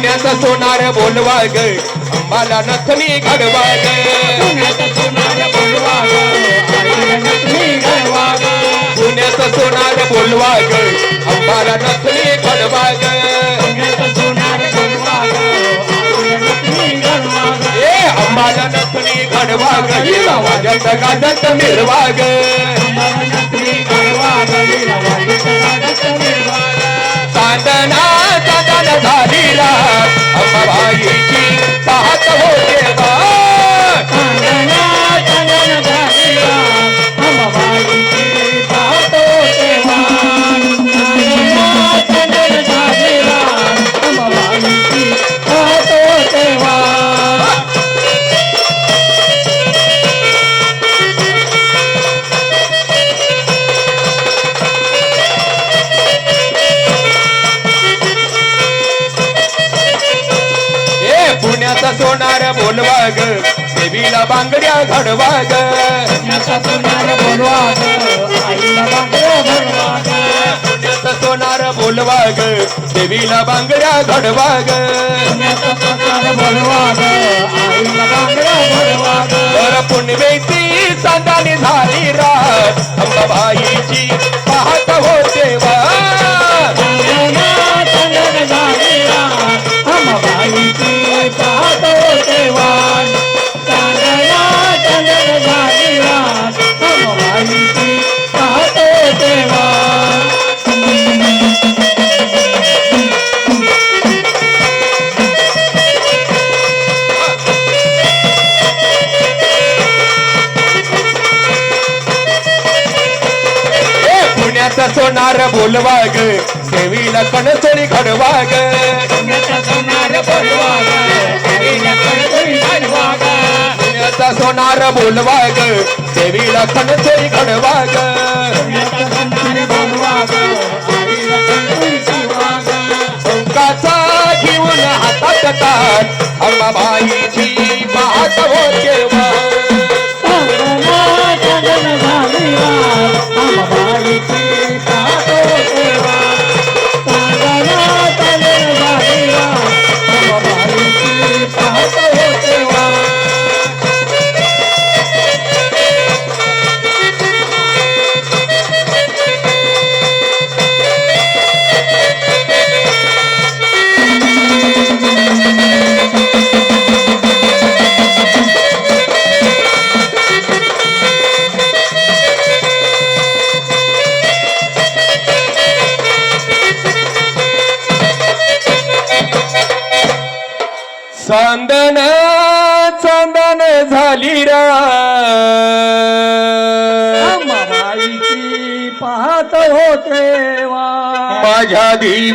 बोलवा ग अंबाला नथनी घडवा ग पुण्यात सोनार बोलवा ग आईला नथनी घडवा ग पुण्यात सोनार बोलवा ग अंबाला नथनी घडवा ग पुण्यात सोनार बोलवा ग आईला नथनी घडवा ग ए अंबाला नथनी घडवा ग गाजत मिरवा ग पुण्याचा सोनार बोलवा ग देवीला बांगड्या घडवा ग पुण्याचा सोनार बोलवा ग आईला बांगड्या भरवा ग पुण्याचा सोनार बोलवा ग देवीला बांगड्या घडवा ग पुण्याचा सोनार बोलवा ग आईला बांगड्या तर चांदानी झाली रात. अंबाबाईची पुण्याचा सोनार बोलवा ग देवीला पुण्याचा सोनार बोलवा पुण्याचा सोनार बोलवा देवीला कणसोरी घडवा ग पुण्याचा सोनार बोलवा ग आईला कडकडी शिवा ग अंकाचा घेऊन हातात ताट अंबाबाईची पाहत होते. चांदन चांदन झाली रा. अंबाबाईची पाहत होते वा. माझ्या देवी